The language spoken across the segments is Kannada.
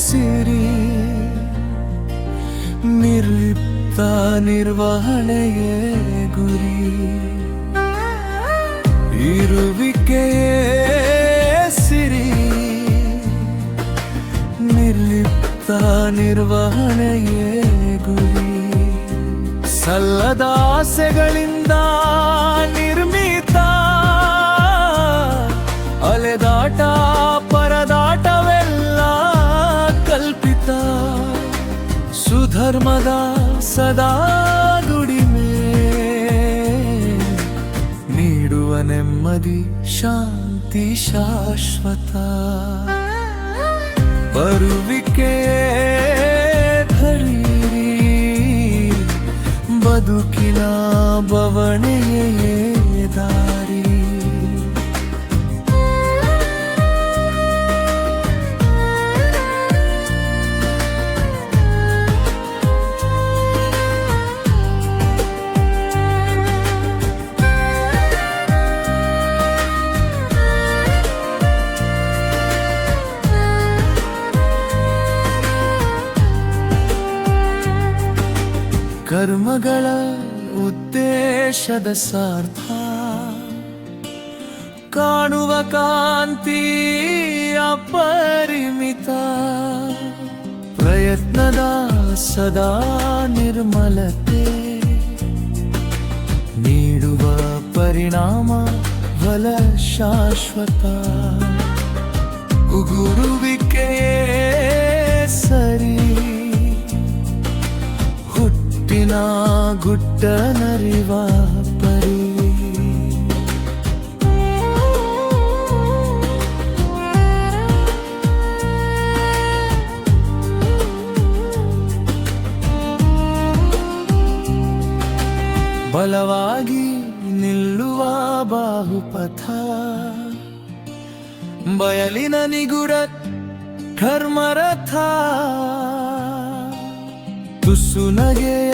சிரி ನಿರ್ಲಿಪ್ತ ನಿರ್ವಹಣೆಯೇ ಗುರಿ ಇರುವಿಕೆಯೇ ಸಿರಿ ನಿರ್ಲಿಪ್ತ ನಿರ್ವಹಣೆಯೇ ಗುರಿ ಸಲ್ಲದ ಆಸೆಗಳಿಂದ ನಿರ್ಮಿತ ಅಲೆದಾಟ ಸುಧರ್ಮದ ಸದಾ ದುಡಿಮೆ. ನೀಡುವ ನೆಮ್ಮದಿ ಶಾಂತಿ ಶಾಶ್ವತ. ಬರುವಿಕೆ ಧರಿರಿ. ಬದುಕಿನ ಬವಣೆಯೇ ದಾರಿ. ಕರ್ಮಗಳ ಉದ್ದೇಶದ ಸಾರ್ಥ ಕಾಣುವ ಕಾಂತಿ ಅಪರಿಮಿತ. ಪ್ರಯತ್ನದ ಸದಾ ನಿರ್ಮಲತೆ. ನೀಡುವ ಪರಿಣಾಮ ಬಲ ಶಾಶ್ವತ. ಉಗುರುವಿಕೆಯೇ ಸರಿ. ಹುಟ್ಟಿನ ಗುಟ್ಟನರಿವ ಪರಿ. ಬಲವಾಗಿ ನಿಲ್ಲುವ ಬಾಹುಪಥ. ಬಯಲಿನ ನಿಗುಡ ಕರ್ಮರಥ. ತುಸು ನಗೆಯ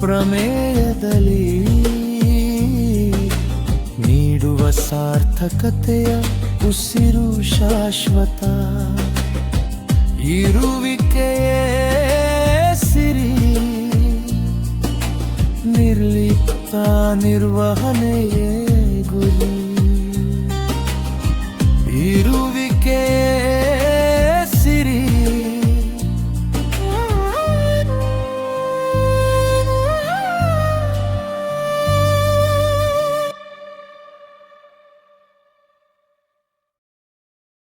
ಪ್ರಮೇಯದಲ್ಲಿ ನೀಡುವ ಸಾರ್ಥಕತೆಯ ಉಸಿರು ಶಾಶ್ವತ. ಇರುವಿಕೆಯೇ ಸಿರಿ. ನಿರ್ಲಿಪ್ತ ನಿರ್ವಹಣೆಯೇ